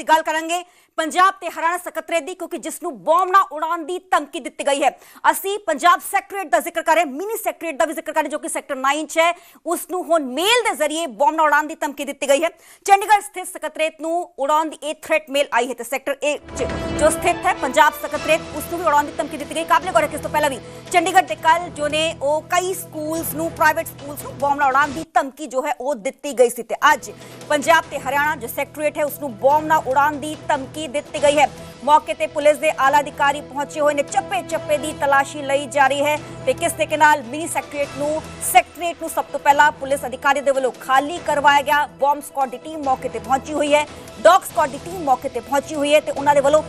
ਅਸੀਂ ਗੱਲ ਕਰਾਂਗੇ। ਪੰਜਾਬ ਤੇ ਹਰਿਆਣਾ ਸਕੱਤਰੇਤ ਦੀ, ਕਿਉਂਕਿ ਜਿਸ ਨੂੰ ਬੋਮ ਨਾ ਉਡਾਉਣ ਦੀ ਧਮਕੀ ਦਿੱਤੀ ਗਈ ਹੈ। ਅਸੀਂ ਪੰਜਾਬ ਸੈਕਟਰੀਏਟ ਦਾ ਜ਼ਿਕਰ ਕਰ ਰਹੇ ਮਿਨੀ ਸੈਕਟਰੀਏਟ ਦਾ ਵੀ ਜ਼ਿਕਰ ਕਰ ਰਹੇ ਜੋ ਕਿ ਸੈਕਟਰ 9 ਚ ਹੈ। ਉਸ ਨੂੰ ਹੁਣ ਮੇਲ ਦੇ ਜ਼ਰੀਏ ਬੋਮ ਨਾ ਉਡਾਉਣ ਦੀ ਧਮਕੀ ਦਿੱਤੀ ਗਈ ਹੈ। ਚੰਡੀਗੜ੍ਹ ਸਥਿਤ ਸਕੱਤਰੇਤ ਨੂੰ ਉਡਾਉਣ ਦੀ ਇਹ ਥ੍ਰੈਟ ਮੇਲ ਆਈ ਹੈ ਤੇ ਸੈਕਟਰ 8 ਚ ਜੋ ਸਥਿਤ ਹੈ, ਪੰਜਾਬ ਸਕੱਤਰੇਤ ਉਸ ਨੂੰ ਵੀ ਉਡਾਉਣ ਦੀ ਧਮਕੀ ਦਿੱਤੀ ਗਈ। ਕਾਬਲੇ ਗੌਰ ਹੈ ਕਿ ਇਸ ਤੋਂ ਪਹਿਲਾਂ ਵੀ ਚੰਡੀਗੜ੍ਹ ਦੇ ਕੱਲ ਜੋ ਨੇ, ਉਹ ਕਈ ਸਕੂਲਸ ਨੂੰ ਪ੍ਰਾਈਵੇਟ ਸਕੂਲਸ ਨੂੰ ਬੋਮ ਨਾ ਉਡਾਉਣ ਦੀ ਧਮਕੀ ਜੋ ਹੈ, ਉਹ ਦਿੱਤੀ ਗਈ ਸੀ ਤੇ ਅੱਜ ਪੰਜਾਬ ਤੇ ਹਰਿਆਣਾ ਜੋ ਸੈਕਟਰੀਏਟ ਹੈ ਉਸ ਨੂੰ ਬੋਮ ਨਾਲ ਉਡਾਉਣ ਦੀ ਧਮਕੀ ਦਿੱਤੀ ਗਈ ਹੈ। ਮੌਕੇ ਤੇ ਪੁਲਿਸ ਦੇ ਆਲਾ ਅਧਿਕਾਰੀ ਪਹੁੰਚੇ ਹੋਏ ਨੇ। ਚੱਪੇ ਚੱਪੇ ਦੀ ਤਲਾਸ਼ੀ ਲਈ ਜਾ ਰਹੀ ਹੈ ਤੇ ਕਿਸ ਤਰੀਕੇ ਨਾਲ ਮਿਨੀ ਸੈਕਟਰੀਏਟ ਨੂੰ ਸੈਕਟਰੀਏਟ ਨੂੰ ਸਭ ਤੋਂ ਪਹਿਲਾਂ ਪੁਲਿਸ ਅਧਿਕਾਰੀ ਦੇ ਵੱਲੋਂ ਖਾਲੀ ਕਰਵਾਇਆ ਗਿਆ। ਬੋਮ ਸquad ਦੀ ਟੀਮ ਮੌਕੇ ਤੇ ਪਹੁੰਚੀ ਹੋਈ ਹੈ। ਡੌਗ ਸquad ਦੀ ਟੀਮ ਮੌਕੇ ਤੇ ਪਹੁੰਚੀ ਹੋਈ ਹੈ ਤੇ ਉਹਨਾਂ ਦੇ ਵੱਲੋਂ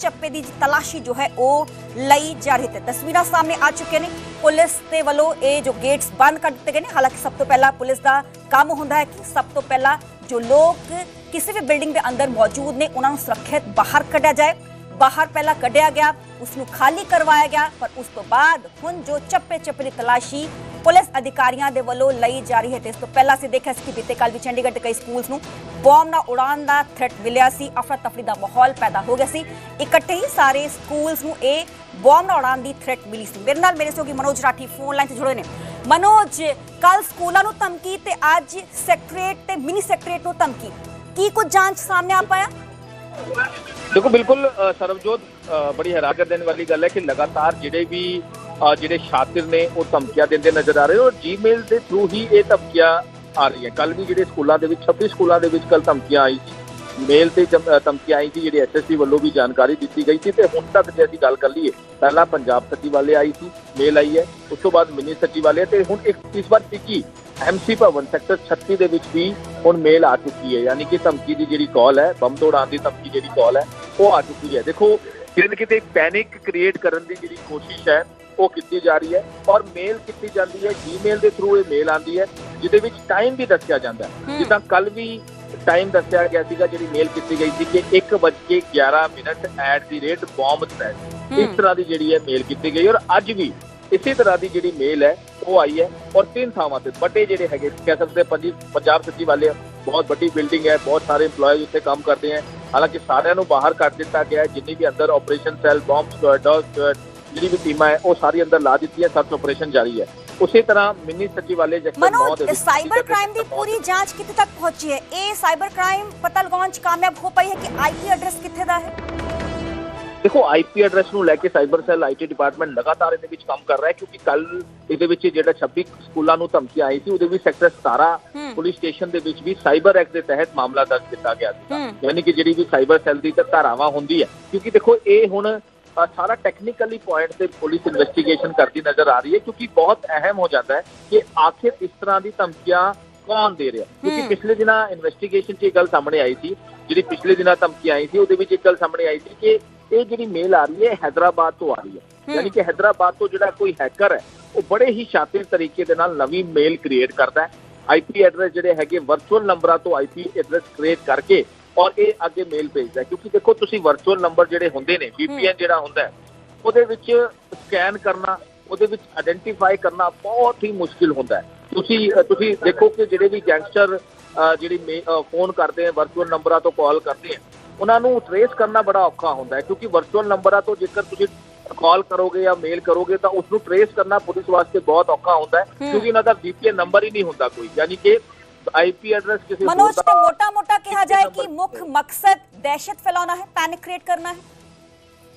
ਚੱਪੇ ਦੀ ਤਲਾਸ਼ੀ ਜੋ ਹੈ ਉਹ ਲਈ ਜਾ ਰਹੀ ਤੇ ਤਸਵੀਰਾਂ ਸਾਹਮਣੇ ਆ ਚੁੱਕੀਆਂ ਨੇ। ਪੁਲਿਸ ਦੇ ਵੱਲੋਂ ਇਹ ਜੋ ਗੇਟਸ ਬੰਦ ਕਰ ਦਿੱਤੇ ਗਏ ਨੇ, ਹਾਲਾਂਕਿ ਸਭ ਤੋਂ ਪਹਿਲਾਂ ਪੁਲਿਸ ਦਾ ਕੰਮ ਹੁੰਦਾ ਹੈ ਕਿ ਸਭ ਤੋਂ ਪਹਿਲਾਂ ਜੋ ਲੋਕ ਕਿਸੇ ਵੀ ਬਿਲਡਿੰਗ ਦੇ ਅੰਦਰ ਮੌਜੂਦ ਨੇ, ਉਹਨਾਂ ਨੂੰ ਸੁਰੱਖਿਅਤ ਬਾਹਰ ਕੱਢਿਆ ਜਾਏ। ਬਾਹਰ ਪਹਿਲਾਂ ਕੱਢਿਆ ਗਿਆ ਉਸ ਨੂੰ ਖਾਲੀ ਕਰਵਾਇਆ ਗਿਆ, ਪਰ ਉਸ ਤੋਂ ਬਾਅਦ ਹੁਣ ਜੋ ਚੱਪੇ ਚੱਪੇ ਦੀ ਤਲਾਸ਼ੀ ਪੁਲਿਸ ਅਧਿਕਾਰੀਆਂ ਦੇ ਵੱਲੋਂ ਲਈ ਜਾ ਰਹੀ ਹੈ ਤੇ ਇਸ ਤੋਂ ਪਹਿਲਾਂ ਅਸੀਂ ਦੇਖਿਆ ਸੀ ਕਿ ਬੀਤੇ ਕੱਲ ਵੀ ਚੰਡੀਗੜ੍ਹ ਦੇ ਕਈ ਸਕੂਲਸ ਨੂੰ ਬੋਮ ਨਾਲ ਉਡਾਉਣ ਦਾ ਥ੍ਰੈਟ ਮਿਲਿਆ ਸੀ ਅਫਰਾ ਤਫਰੀ ਦਾ ਮਾਹੌਲ ਪੈਦਾ ਹੋ ਗਿਆ ਸੀ। ਇਕੱਠੇ ਹੀ ਸਾਰੇ ਸਕੂਲਸ ਨੂੰ ਇਹ ਬੋਮ ਨਾਲ ਉਡਾਉਣ ਦੀ ਥ੍ਰੈਟ ਮਿਲੀ ਸੀ। ਮੇਰੇ ਨਾਲ ਮੇਰੇ ਸੋਗੀ ਮਨੋਜ ਰਾਠੀ ਫੋਨ ਲਾਈਨ ਤੇ ਜੁੜੇ ਨੇ। ਮਨੋਜ ਕੱਲ ਸਕੂਲਾਂ ਨੂੰ ਧਮਕੀ ਤੇ ਅੱਜ ਸੈਕਟਰੀਏਟ ਤੇ ਮਿਨੀ ਸੈਕਟਰੀਏਟ ਨੂੰ ਧਮਕੀ। ਕੀ ਕੁਝ ਜਾਂਚ ਸਾਹਮਣੇ ਆ ਪਾਇਆ? ਦੇਖੋ, ਬਿਲਕੁਲ ਸਰਬਜੋਤ ਬੜੀ ਹੈਰਾਨ ਕਰ ਦੇਣ ਵਾਲੀ ਗੱਲ ਹੈ ਕਿ ਲਗਾਤਾਰ ਜਿਹੜੇ ਵੀ ਜਿਹੜੇ ਸ਼ਾਤਿਰ ਨੇ, ਉਹ ਧਮਕੀਆਂ ਦਿੰਦੇ ਨਜ਼ਰ ਆ ਰਹੇ ਔਰ ਜੀਮੇਲ ਦੇ ਥਰੂ ਹੀ ਇਹ ਧਮਕੀਆਂ ਆ ਰਹੀਆਂ। ਕੱਲ ਵੀ ਜਿਹੜੇ ਸਕੂਲਾਂ ਦੇ ਵਿੱਚ 26 ਸਕੂਲਾਂ ਦੇ ਵਿੱਚ ਕੱਲ ਧਮਕੀਆਂ ਆਈ ਸੀ। ਮੇਲ ਤੇ ਜਮ- ਆਈ ਸੀ, ਜਿਹੜੀ ਐਸਐਸਪੀ ਵੱਲੋਂ ਵੀ ਜਾਣਕਾਰੀ ਦਿੱਤੀ ਗਈ ਸੀ ਤੇ ਹੁਣ ਤੱਕ ਜੇ ਅਸੀਂ ਗੱਲ ਕਰ ਲਈਏ, ਪਹਿਲਾਂ ਪੰਜਾਬ ਸਚਿਵਾਲੇ ਆਈ ਸੀ ਮੇਲ ਆਈ ਹੈ, ਉਸ ਤੋਂ ਬਾਅਦ ਮਿਨੀ ਸਚਿਵਾਲੇ ਤੇ ਹੁਣ ਇੱਕ, ਇਸ ਵਾਰ ਟਿੱਕੀ ਐਮਸੀ ਭਵਨ ਸੈਕਟਰ 36 ਦੇ ਵਿੱਚ ਵੀ ਹੁਣ ਮੇਲ ਆ ਚੁੱਕੀ ਹੈ। ਯਾਨੀ ਕਿ ਧਮਕੀ ਦੀ ਜਿਹੜੀ ਕਾਲ ਹੈ, ਬੰਬ ਦੌੜਾਉਣ ਦੀ ਧਮਕੀ ਜਿਹੜੀ ਕਾਲ ਹੈ, ਉਹ ਆ ਚੁੱਕੀ ਹੈ। ਦੇਖੋ ਕਿਤੇ ਨਾ ਕਿਤੇ ਪੈਨਿਕ ਕ੍ਰੀਏਟ ਕਰਨ ਦੀ ਜਿਹੜੀ ਕੋਸ਼ਿਸ਼ ਹੈ ਉਹ ਕੀਤੀ ਜਾ ਰਹੀ ਹੈ ਔਰ ਮੇਲ ਕੀਤੀ ਜਾਂਦੀ ਹੈ ਜੀਮੇਲ ਦੇ ਥਰੂ ਇਹ ਮੇਲ ਆਉਂਦੀ ਹੈ ਜਿਹਦੇ ਵਿੱਚ ਟਾਈਮ ਵੀ ਦੱਸਿਆ ਜਾਂਦਾ ਹੈ। ਜਿੱਦਾਂ ਕੱਲ ਵੀ ਟਾਈਮ ਦੱਸਿਆ ਗਿਆ ਸੀਗਾ ਜਿਹੜੀ ਮੇਲ ਕੀਤੀ ਗਈ ਸੀ ਕਿ 1:11 minute at the rate bomb threat ਇਸ ਤਰ੍ਹਾਂ ਦੀ ਜਿਹੜੀ ਹੈ ਮੇਲ ਕੀਤੀ ਗਈ ਔਰ ਅੱਜ ਵੀ ਇਸੇ ਤਰ੍ਹਾਂ ਦੀ ਜਿਹੜੀ ਮੇਲ ਹੈ ਉਹ ਆਈ ਹੈ ਔਰ ਤਿੰਨ ਥਾਵਾਂ ਤੇ ਵੱਡੇ ਜਿਹੜੇ ਹੈਗੇ ਕਹਿ ਸਕਦੇ ਪੰਜੀ ਪੰਜਾਬ ਸਚਿਵਾਲੇ ਬਹੁਤ ਵੱਡੀ ਬਿਲਡਿੰਗ ਹੈ ਬਹੁਤ ਸਾਰੇ EMPLOYEES ਉੱਥੇ ਕੰਮ ਕਰਦੇ ਹੈ। ਹਾਲਾਂਕਿ ਸਾਰਿਆਂ ਨੂੰ ਬਾਹਰ ਕੱਢ ਦਿੱਤਾ ਗਿਆ ਹੈ ਜਿੰਨੀ ਵੀ ਅੰਦਰ ਆਪਰੇਸ਼ਨ ਸੈੱਲ ਬੰਬ ਸਕੁਐਡ ਜਿਹੜੀ ਵੀ ਟੀਮਾਂ ਹੈ ਉਹ ਸਾਰੀ ਅੰਦਰ ਲਾ ਦਿੱਤੀ ਹੈ ਸਰਚ ਆਪਰੇਸ਼ਨ ਜਾਰੀ ਹੈ। ਉਸੇ ਤਰ੍ਹਾਂ ਮਿੰਨੀ ਸਚਿਵਾਲੇ ਜੈਕਟਰ 9 ਦੇ ਵਿੱਚ ਸਾਈਬਰ ਕ੍ਰਾਈਮ ਦੀ ਪੂਰੀ ਜਾਂਚ ਕਿੱਥੇ ਤੱਕ ਪਹੁੰਚੀ ਹੈ? ਇਹ ਸਾਈਬਰ ਕ੍ਰਾਈਮ ਪਤਾ ਲਗਾਉਣ ਚ ਕਾਮਯਾਬ ਹੋ ਪਈ ਹੈ ਕਿ ਆਈਪੀ ਐਡਰੈਸ ਕਿੱਥੇ ਦਾ ਹੈ? ਦੇਖੋ ਆਈਪੀ ਐਡਰੈਸ ਨੂੰ ਲੈ ਕੇ ਸਾਈਬਰ ਸੈੱਲ ਆਈਟੀ ਡਿਪਾਰਟਮੈਂਟ ਲਗਾਤਾਰ ਇਹਦੇ ਵਿੱਚ ਕੰਮ ਕਰ ਰਿਹਾ ਹੈ ਕਿਉਂਕਿ ਕੱਲ ਇਹਦੇ ਵਿੱਚ ਜਿਹੜਾ 26 ਸਕੂਲਾਂ ਨੂੰ ਧਮਕੀ ਆਈ ਸੀ ਉਹਦੇ ਵਿੱਚ ਸੈਕਟਰ 17 ਹੂੰ। ਪੁਲਿਸ ਸਟੇਸ਼ਨ ਦੇ ਵਿੱਚ ਵੀ ਸਾਈਬਰ ਐਕਟ ਦੇ ਤਹਿਤ ਮਾਮਲਾ ਦਰਜ ਕੀਤਾ ਗਿਆ ਸੀ। ਯਾਨੀ ਕਿ ਜਿਹੜੀ ਵੀ ਸਾਈਬਰ ਸੈੱਲ ਦੀ ਧਾਰਾਵਾਂ ਹੁੰਦੀ ਹੈ। ਕਿਉਂਕਿ ਦੇਖੋ ਇਹ ਹੁਣ ਸਾਰਾ ਟੈਕਨੀਕਲੀ ਪੁਆਇੰਟ ਤੇ ਪੁਲਿਸ ਇਨਵੈਸਟੀਗੇਸ਼ਨ ਕਰਦੀ ਨਜ਼ਰ ਆ ਰਹੀ ਹੈ ਕਿਉਂਕਿ ਬਹੁਤ ਅਹਿਮ ਹੋ ਜਾਂਦਾ ਹੈ ਕਿ ਆਖਿਰ ਇਸ ਤਰ੍ਹਾਂ ਦੀ ਧਮਕੀਆਂ ਕੌਣ ਦੇ ਰਿਹਾ ਕਿਉਂਕਿ। ਪਿਛਲੇ ਦਿਨਾਂ ਇਨਵੈਸਟੀਗੇਸ਼ਨ 'ਚ ਇਹ ਗੱਲ ਸਾਹਮਣੇ ਆਈ ਸੀ ਜਿਹੜੀ ਪਿਛਲੇ ਦਿਨਾਂ ਧਮਕੀ ਆਈ ਸੀ ਉਹਦੇ ਵਿੱਚ ਇੱਕ ਗੱਲ ਸਾਹਮਣੇ ਆਈ ਸੀ ਕਿ ਇਹ ਜਿਹੜੀ ਮੇਲ ਆ ਰਹੀ ਹੈ ਹੈਦਰਾਬਾਦ ਤੋਂ ਆ ਰਹੀ ਹੈ। ਯਾਨੀ ਕਿ ਹੈਦਰਾਬਾਦ ਤੋਂ ਜਿਹੜਾ ਕੋਈ ਹੈਕਰ ਹੈ ਉਹ ਬੜੇ ਹੀ ਸ਼ਾਤਿਰ ਤਰੀਕੇ ਦੇ ਨਾਲ ਨਵੀਂ ਮੇਲ ਕ੍ਰੀਏਟ ਕਰਦਾ ਹੈ ਆਈਪੀ ਐਡਰੈਸ ਜਿਹੜੇ ਹੈਗੇ ਵਰਚੁਅਲ ਨੰਬਰਾਂ ਤੋਂ ਆਈਪੀ ਐਡਰੈਸ ਕ੍ਰੀਏਟ ਕਰਕੇ ਔਰ ਇਹ ਅੱਗੇ ਮੇਲ ਭੇਜਦਾ ਕਿਉਂਕਿ ਦੇਖੋ ਤੁਸੀਂ ਵਰਚੁਅਲ ਨੰਬਰ ਜਿਹੜੇ ਹੁੰਦੇ ਨੇ VPN ਜਿਹੜਾ ਹੁੰਦਾ ਉਹਦੇ ਵਿੱਚ ਸਕੈਨ ਕਰਨਾ ਉਹਦੇ ਵਿੱਚ ਆਇਡੈਂਟੀਫਾਈ ਕਰਨਾ ਬਹੁਤ ਹੀ ਮੁਸ਼ਕਿਲ ਹੁੰਦਾ ਹੈ। ਤੁਸੀਂ ਤੁਸੀਂ ਦੇਖੋ ਕਿ ਜਿਹੜੇ ਵੀ ਗੈਂਗਸਟਰ ਜਿਹੜੀ ਫੋਨ ਕਰਦੇ ਆ ਵਰਚੁਅਲ ਨੰਬਰਾਂ ਤੋਂ ਕਾਲ ਕਰਦੇ ਆ ਉਹਨਾਂ ਨੂੰ ਟਰੇਸ ਕਰਨਾ ਬੜਾ ਔਖਾ ਹੁੰਦਾ ਹੈ। ਕਿਉਂਕਿ ਵਰਚੁਅਲ ਨੰਬਰਾਂ ਤੋਂ ਜੇਕਰ ਤੁਸੀਂ ਕਾਲ ਕਰੋਗੇ ਜਾਂ ਮੇਲ ਕਰੋਗੇ ਤਾਂ ਉਸ ਨੂੰ ਟਰੇਸ ਕਰਨਾ ਪੁਲਿਸ ਵਾਸਤੇ ਬਹੁਤ ਔਖਾ ਹੁੰਦਾ ਹੈ। ਹੂੰ। ਕਿਉਂਕਿ ਇਹਨਾਂ ਦਾ VPN ਨੰਬਰ ਹੀ ਨਹੀਂ ਹੁੰਦਾ ਕੋਈ। ਯਾਨੀ ਕਿ ਆਈਪੀ ਐਡਰੈਸ ਕਿਸੇ ਹੋਰ ਮਨੋਜ ਦਾ ਤੇ ਮੋਟਾ ਮੋਟਾ ਕਿਹਾ ਜਾਏ ਕਿ ਨੰਬਰ- ਮੁੱਖ ਮਕਸਦ ਦਹਿਸ਼ਤ ਫੈਲਾਉਣਾ ਹੈ ਪੈਨਿਕ ਕ੍ਰੀਏਟ ਕਰਨਾ ਹੈ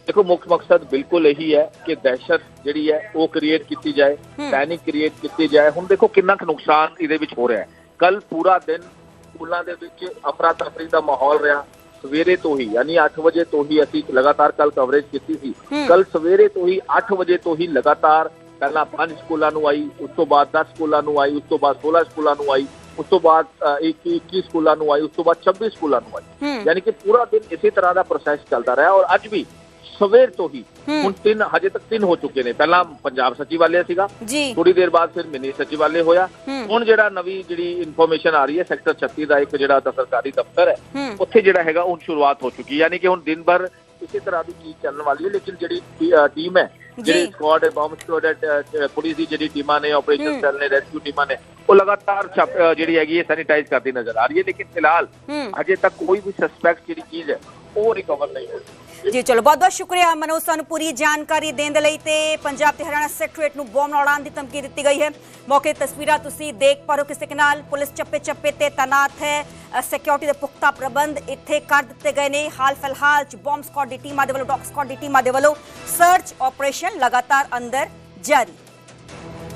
ਦੇਖੋ ਮੁੱਖ ਮਕਸਦ ਬਿਲਕੁਲ ਇਹੀ ਹੈ ਕਿ ਦਹਿਸ਼ਤ ਜਿਹੜੀ ਹੈ ਉਹ ਕ੍ਰੀਏਟ ਕੀਤੀ ਜਾਏ ਹੂੰ। ਪੈਨਿਕ ਕ੍ਰੀਏਟ ਕੀਤੀ ਜਾਏ ਹੁਣ ਦੇਖੋ ਕਿੰਨਾ ਕੁ ਨੁਕਸਾਨ ਇਹਦੇ ਵਿੱਚ ਹੋ ਰਿਹਾ ਹੈ ਕੱਲ ਪੂਰਾ ਦਿਨ ਸਕੂਲਾਂ ਦੇ ਵਿੱਚ ਅਫਰਾ ਤਫਰੀ ਦਾ ਮਾਹੌਲ ਰਿਹਾ ਸਵੇਰੇ ਤੋਂ ਹੀ ਯਾਨੀ 8 ਵਜੇ ਤੋਂ ਹੀ ਅਸੀਂ ਲਗਾਤਾਰ ਕੱਲ ਕਵਰੇਜ ਕੀਤੀ ਸੀ ਹੂੰ। ਕੱਲ ਸਵੇਰੇ ਤੋਂ ਹੀ 8 ਵਜੇ ਤੋਂ ਹੀ ਲਗਾਤਾਰ ਪਹਿਲਾਂ 5 ਸਕੂਲਾਂ ਨੂੰ ਆਈ ਉਸ ਤੋਂ ਬਾਅਦ 10 ਸਕੂਲਾਂ ਨੂੰ ਆਈ ਉਸ ਤੋਂ ਬਾਅਦ 16 ਸਕੂਲਾਂ ਨੂੰ ਆਈ ਉਸ ਤੋਂ ਬਾਅਦ ਅ, 21 21 ਸਕੂਲਾਂ ਨੂੰ ਆਈ ਉਸ ਤੋਂ ਬਾਅਦ 26 ਸਕੂਲਾਂ ਨੂੰ ਆਈ। ਯਾਨੀ ਕਿ ਪੂਰਾ ਦਿਨ ਇਸੇ ਤਰ੍ਹਾਂ ਦਾ ਪ੍ਰੋਸੈਸ ਚੱਲਦਾ ਰਿਹਾ ਔਰ ਅੱਜ ਵੀ ਸਵੇਰ ਤੋਂ ਹੀ। ਹੁਣ ਤਿੰਨ ਹਜੇ ਤੱਕ ਤਿੰਨ ਹੋ ਚੁੱਕੇ ਨੇ। ਪਹਿਲਾਂ ਪੰਜਾਬ ਸਚਿਵਾਲੇ ਸੀਗਾ। ਥੋੜੀ ਦੇਰ ਬਾਅਦ ਫਿਰ ਮਿਨੀ ਸਚਿਵਾਲੇ ਹੋਇਆ। ਹੁਣ ਜਿਹੜਾ ਨਵੀਂ ਜਿਹੜੀ ਇਨਫੋਰਮੇਸ਼ਨ ਆ ਰਹੀ ਹੈ ਸੈਕਟਰ 36 ਦਾ ਇੱਕ ਜਿਹੜਾ ਸਰਕਾਰੀ ਦਫ਼ਤਰ ਹੈ ਹੂੰ। ਉੱਥੇ ਜਿਹੜਾ ਹੈਗਾ ਹੁਣ ਸ਼ੁਰੂਆਤ ਹੋ ਚੁੱਕੀ ਯਾਨੀ ਕਿ ਹੁਣ ਦਿਨ ਭਰ ਇਸੇ ਤਰ੍ਹਾਂ ਦੀ ਚੀਜ਼ ਚੱਲਣ ਵਾਲੀ ਹੈ ਲੇਕਿਨ ਜਿਹੜੀ ਟੀਮ ਹੈ ਜਿਹੜੀ ਜੀ। ਸਕੁਆਡ ਹੈ ਬੰਬ ਸਕੁਆਡ ਹੈ ਅ, ਅ, ਪੁਲਿਸ ਦੀ ਜਿਹੜੀ ਟੀਮਾਂ ਨੇ ਆਪਰੇਸ਼ਨ ਹੂੰ। ਸੈੱਲ ਨੇ ਰੈਸਕਿਊ ਟੀਮਾਂ ਨੇ ਉਹ ਲਗਾਤਾਰ ਛਾਪ- ਅ, ਜਿਹੜੀ ਹੈਗੀ ਹੈ ਸੈਨੀਟਾਈਜ਼ ਕਰਦੀ ਨਜ਼ਰ ਆ ਰਹੀ ਹੈ ਲੇਕਿਨ ਉਹ ਰਿਕਵਰ ਨਹੀਂ ਹੋਈ। ਜੀ, ਚਲੋ, ਬਹੁਤ ਬਹੁਤ ਸ਼ੁਕਰੀਆ ਮਨੋਜ ਸਾਨੂੰ ਪੂਰੀ ਜਾਣਕਾਰੀ ਦੇਣ ਦੇ ਲਈ ਤੇ ਪੰਜਾਬ ਤੇ ਹਰਿਆਣਾ ਸੈਕਟਰੀਏਟ ਨੂੰ ਬੋਮ ਨਾਲ ਦੀ ਧਮਕੀ ਦਿੱਤੀ ਗਈ ਹੈ। ਮੌਕੇ ਤਸਵੀਰਾਂ ਤੁਸੀਂ ਦੇਖ ਪਾ ਰਹੇ ਹੋ ਕਿਸੇ ਕੇ ਨਾਲ। ਪੁਲਿਸ ਚੱਪੇ ਚੱਪੇ ਤੇ ਤਾਨਾਤ ਹੈ। ਸਿਕਿਉਰਿਟੀ ਦੇ ਪੁਖਤਾ ਪ੍ਰਬੰਧ ਇੱਥੇ ਕਰ ਦਿੱਤੇ ਗਏ ਨੇ। ਹਾਲ ਫਿਲਹਾਲ ਚ ਬੋਮ ਸਕਾਡ ਦੀ ਟੀਮਾਂ ਦੇ ਵੱਲੋਂ ਡੌਗ ਸਕਾਡ ਦੀ ਟੀਮਾਂ ਦੇ ਵੱਲੋਂ ਸਰਚ ਆਪਰੇਸ਼ਨ ਲਗਾਤਾਰ ਅੰਦਰ ਜਾਰੀ।